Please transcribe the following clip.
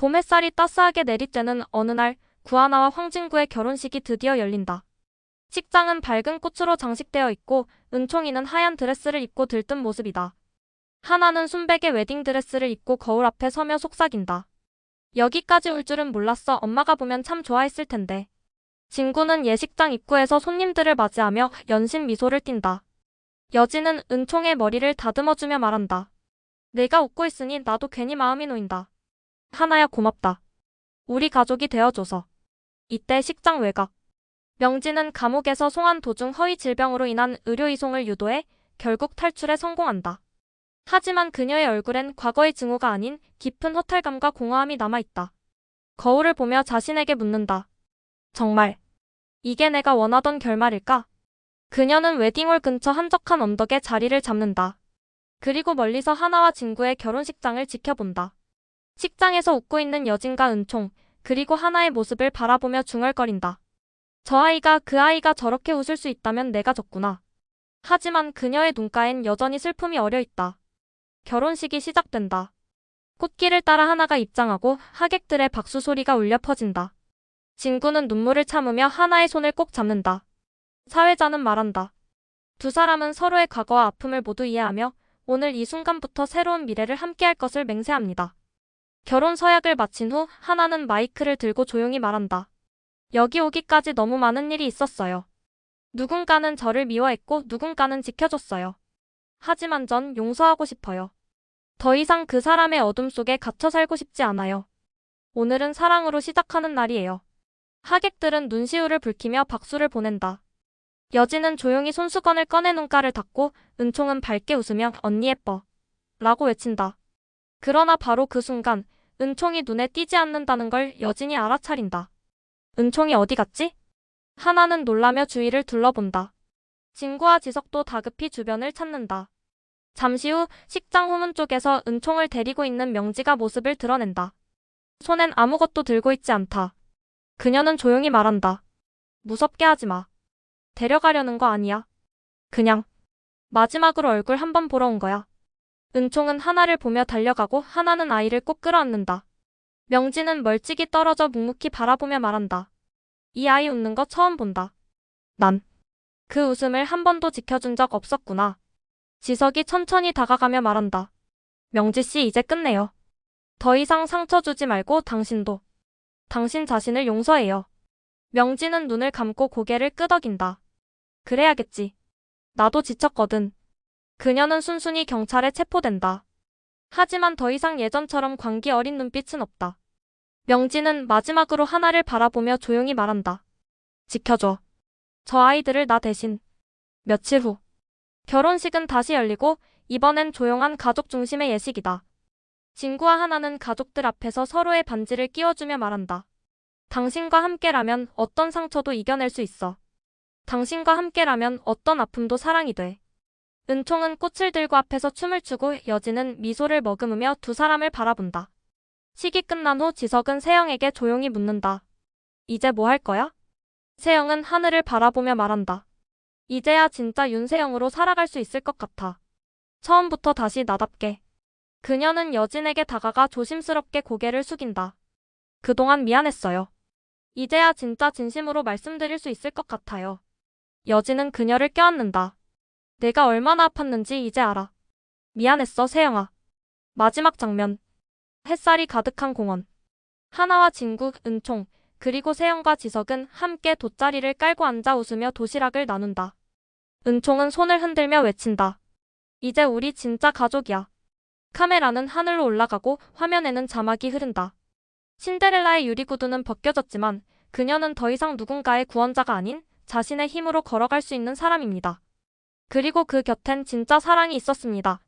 봄 햇살이 따스하게 내리쬐는 어느 날 구하나와 황진구의 결혼식이 드디어 열린다. 식장은 밝은 꽃으로 장식되어 있고 은총이는 하얀 드레스를 입고 들뜬 모습이다. 하나는 순백의 웨딩드레스를 입고 거울 앞에 서며 속삭인다. 여기까지 올 줄은 몰랐어 엄마가 보면 참 좋아했을 텐데. 진구는 예식장 입구에서 손님들을 맞이하며 연신 미소를 띈다. 여진은 은총의 머리를 다듬어주며 말한다. 내가 웃고 있으니 나도 괜히 마음이 놓인다. 하나야 고맙다. 우리 가족이 되어줘서. 이때 식장 외곽. 명진은 감옥에서 송환 도중 허위 질병으로 인한 의료 이송을 유도해 결국 탈출에 성공한다. 하지만 그녀의 얼굴엔 과거의 증오가 아닌 깊은 허탈감과 공허함이 남아있다. 거울을 보며 자신에게 묻는다. 정말 이게 내가 원하던 결말일까? 그녀는 웨딩홀 근처 한적한 언덕에 자리를 잡는다. 그리고 멀리서 하나와 진구의 결혼식장을 지켜본다. 식장에서 웃고 있는 여진과 은총, 그리고 하나의 모습을 바라보며 중얼거린다. 저 아이가 그 아이가 저렇게 웃을 수 있다면 내가 졌구나. 하지만 그녀의 눈가엔 여전히 슬픔이 어려 있다. 결혼식이 시작된다. 꽃길을 따라 하나가 입장하고 하객들의 박수 소리가 울려 퍼진다. 진구는 눈물을 참으며 하나의 손을 꼭 잡는다. 사회자는 말한다. 두 사람은 서로의 과거와 아픔을 모두 이해하며 오늘 이 순간부터 새로운 미래를 함께할 것을 맹세합니다. 결혼 서약을 마친 후 하나는 마이크를 들고 조용히 말한다. 여기 오기까지 너무 많은 일이 있었어요. 누군가는 저를 미워했고 누군가는 지켜줬어요. 하지만 전 용서하고 싶어요. 더 이상 그 사람의 어둠 속에 갇혀 살고 싶지 않아요. 오늘은 사랑으로 시작하는 날이에요. 하객들은 눈시울을 붉히며 박수를 보낸다. 여진은 조용히 손수건을 꺼내 눈가를 닫고 은총은 밝게 웃으며 언니 예뻐. 라고 외친다. 그러나 바로 그 순간 은총이 눈에 띄지 않는다는 걸 여진이 알아차린다. 은총이 어디 갔지? 하나는 놀라며 주위를 둘러본다. 진구와 지석도 다급히 주변을 찾는다. 잠시 후 식장 후문 쪽에서 은총을 데리고 있는 명지가 모습을 드러낸다. 손엔 아무것도 들고 있지 않다. 그녀는 조용히 말한다. 무섭게 하지 마. 데려가려는 거 아니야. 그냥 마지막으로 얼굴 한번 보러 온 거야. 은총은 하나를 보며 달려가고 하나는 아이를 꼭 끌어안는다. 명지는 멀찍이 떨어져 묵묵히 바라보며 말한다. 이 아이 웃는 거 처음 본다. 난 그 웃음을 한 번도 지켜준 적 없었구나. 지석이 천천히 다가가며 말한다. 명지 씨 이제 끝내요. 더 이상 상처 주지 말고 당신도. 당신 자신을 용서해요. 명지는 눈을 감고 고개를 끄덕인다. 그래야겠지. 나도 지쳤거든. 그녀는 순순히 경찰에 체포된다. 하지만 더 이상 예전처럼 광기 어린 눈빛은 없다. 명지는 마지막으로 하나를 바라보며 조용히 말한다. 지켜줘. 저 아이들을 나 대신. 며칠 후. 결혼식은 다시 열리고 이번엔 조용한 가족 중심의 예식이다. 진구와 하나는 가족들 앞에서 서로의 반지를 끼워주며 말한다. 당신과 함께라면 어떤 상처도 이겨낼 수 있어. 당신과 함께라면 어떤 아픔도 사랑이 돼. 은총은 꽃을 들고 앞에서 춤을 추고 여진은 미소를 머금으며 두 사람을 바라본다. 식이 끝난 후 지석은 세영에게 조용히 묻는다. 이제 뭐 할 거야? 세영은 하늘을 바라보며 말한다. 이제야 진짜 윤세영으로 살아갈 수 있을 것 같아. 처음부터 다시 나답게. 그녀는 여진에게 다가가 조심스럽게 고개를 숙인다. 그동안 미안했어요. 이제야 진짜 진심으로 말씀드릴 수 있을 것 같아요. 여진은 그녀를 껴안는다. 내가 얼마나 아팠는지 이제 알아. 미안했어, 세영아. 마지막 장면. 햇살이 가득한 공원. 하나와 진구, 은총, 그리고 세영과 지석은 함께 돗자리를 깔고 앉아 웃으며 도시락을 나눈다. 은총은 손을 흔들며 외친다. 이제 우리 진짜 가족이야. 카메라는 하늘로 올라가고 화면에는 자막이 흐른다. 신데렐라의 유리구두는 벗겨졌지만 그녀는 더 이상 누군가의 구원자가 아닌 자신의 힘으로 걸어갈 수 있는 사람입니다. 그리고 그 곁엔 진짜 사랑이 있었습니다.